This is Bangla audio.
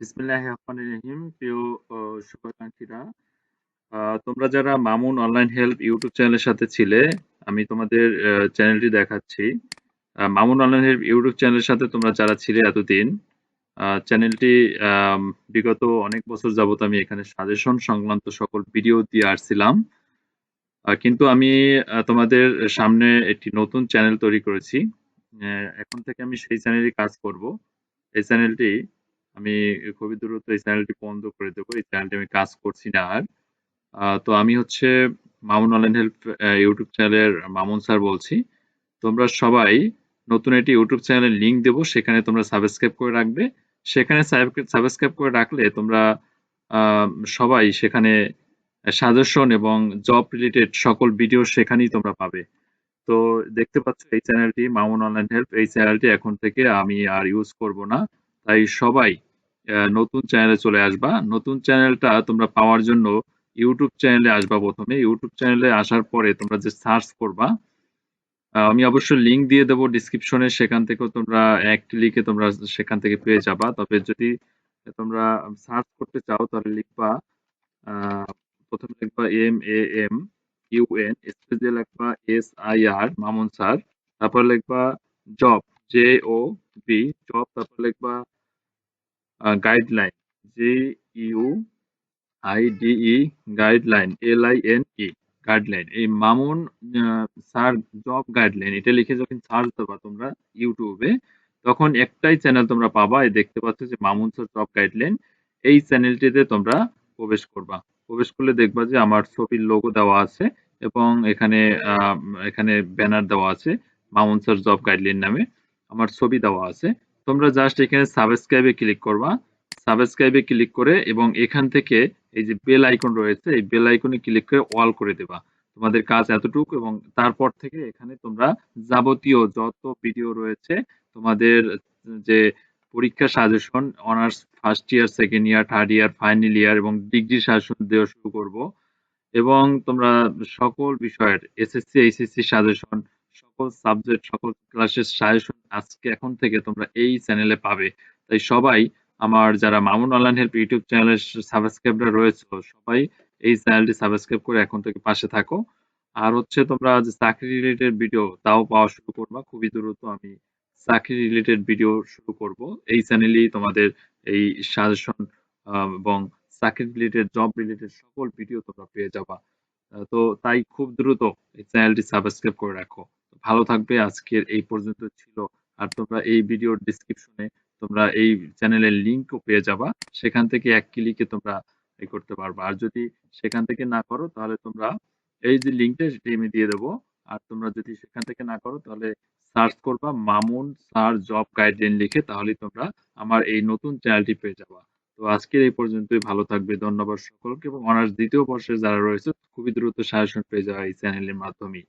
বিসমিল্লাহির রহমানির রহিম। প্রিয় শুভাকাঙ্ক্ষীরা তোমরা যারা মামুন অনলাইন হেল্প ইউটিউব চ্যানেলের সাথে ছিলে, আমি তোমাদের চ্যানেলটি দেখাচ্ছি। মামুন অনলাইন হেল্প ইউটিউব চ্যানেলের সাথে তোমরা যারা ছিলে এতদিন চ্যানেলটি বিগত অনেক বছর যাবত আমি এখানে সাজেশন সংক্রান্ত সকল ভিডিও দিয়ে আসছিলাম। কিন্তু আমি তোমাদের সামনে একটি নতুন চ্যানেল তৈরি করেছি। এখন থেকে আমি সেই চ্যানেলই কাজ করব। এই চ্যানেলটি আমি খুবই দ্রুত এই চ্যানেলটি বন্ধ করে দেবো, এই চ্যানেলটি আমি কাজ করছি না আর। তো আমি হচ্ছে মামুন অনলাইন হেল্প ইউটিউব চ্যানেলের মামুন স্যার বলছি। তোমরা সবাই নতুন একটি ইউটিউব চ্যানেলের লিংক দেবো, সেখানে তোমরা সাবস্ক্রাইব করে রাখবে। সেখানে সাবস্ক্রাইব করে রাখলে তোমরা সবাই সেখানে সাজেশন এবং জব রিলেটেড সকল ভিডিও সেখানেই তোমরা পাবে। তো দেখতে পাচ্ছ এই চ্যানেলটি মামুন অনলাইন হেল্প এই চ্যানেলটি এখন থেকে আমি আর ইউজ করব না। তাই সবাই নতুন চ্যানেলে চলে আসবা। নতুন চ্যানেলটা তোমরা পাওয়ার জন্য ইউটিউব চ্যানেলে আসবা প্রথমে। ইউটিউব চ্যানেলে আসার পরে তোমরা যে সার্চ করবা আমি অবশ্যই লিঙ্ক দিয়ে দেবো ডিসক্রিপশনে। সেখান থেকেও তোমরা এক লিখে তোমরা সেখান থেকে পেয়ে যাবা। তবে যদি তোমরা সার্চ করতে চাও, তাহলে লিখবা প্রথমে লিখবা M A M, U N, স্পেসে লিখবা S I R, Mamun sir. তারপর লিখবা job, J O B job তারপর লিখবা guideline G U I D E guideline L I N E guideline এই মামুন স্যার জব গাইডলাইন এটা লিখে যখন সার্চ দেবা তোমরা ইউটিউবে, তখন একটাই চ্যানেল তোমরা পাবা দেখতে পাচ্ছ যে মামুন স্যার জব গাইডলাইন এই চ্যানেলটিতে তোমরা প্রবেশ করবা। প্রবেশ করলে দেখবা যে আমার ছবির লোগো দেওয়া আছে এবং এখানে এখানে ব্যানার দেওয়া আছে মামুন স্যার জব গাইডলাইন নামে। আমার ছবি দেওয়া আছে। তোমরা জাস্ট এখানে সাবস্ক্রাইবে ক্লিক করবা। সাবস্ক্রাইবে ক্লিক করে এবং এখান থেকে এই যে বেল আইকন রয়েছে, এই বেল আইকনে ক্লিক করে অল করে দেবা। তোমাদের কাজ এতটুকু এবং তারপর থেকে এখানে তোমরা যাবতীয় যত ভিডিও রয়েছে, তোমাদের যে পরীক্ষা suggestion honours first year second year third year final year এবং ডিগ্রি সাজেশন দেওয়া শুরু করব। এবং তোমরা সকল বিষয়ের এসএসসি এইচএসসি সাজেশন সকল সাবজেক্ট সকল ক্লাসের সাজেশন আজকে এখন থেকে তোমরা এই চ্যানেলে পাবে। তাই সবাই আমার যারা মামুন অনলাইন হেল্প ইউটিউব চ্যানেলের সাবস্ক্রাইবার রয়েছে, সবাই এই চ্যানেলটি সাবস্ক্রাইব করে এখন থেকে পাশে থাকো। আর হচ্ছে তোমরা যে চাকরি রিলেটেড ভিডিও তাও পাওয়া শুরু করবা, খুবই দ্রুত আমি চাকরি রিলেটেড ভিডিও শুরু করব। এই চ্যানেলেই তোমাদের এই সাজেশন এবং চাকরি রিলেটেড জব রিলেটেড সকল ভিডিও তোমরা পেয়ে যাবা। তো তাই খুব দ্রুত এই চ্যানেলটি সাবস্ক্রাইব করে রাখো। ভালো থাকবে, আজকের এই পর্যন্ত ছিল। আর তোমরা এই ভিডিওর ডিসক্রিপশনে তোমরা এই চ্যানেলের লিংকও পেয়ে যাবা। সেখান থেকে এক ক্লিকে তোমরা এই করতে পারবা। আর যদি সেখান থেকে না করো, তাহলে তোমরা এই যে লিংকটা সেটি আমি দিয়ে দেবো। আর তোমরা যদি সেখান থেকে না করো, তাহলে সার্চ করবা মামুন স্যার জব গাইডলাইন লিখে তাহলে তোমরা আমার এই নতুন চ্যানেলটি পেয়ে যাবা। তো আজকের এই পর্যন্তই। ভালো থাকবে। ধন্যবাদ সকলকে। এবং অনার্স দ্বিতীয় বর্ষে যারা রয়েছে, খুবই দ্রুত সাজেশন পেয়ে যাওয়া এই চ্যানেলের মাধ্যমে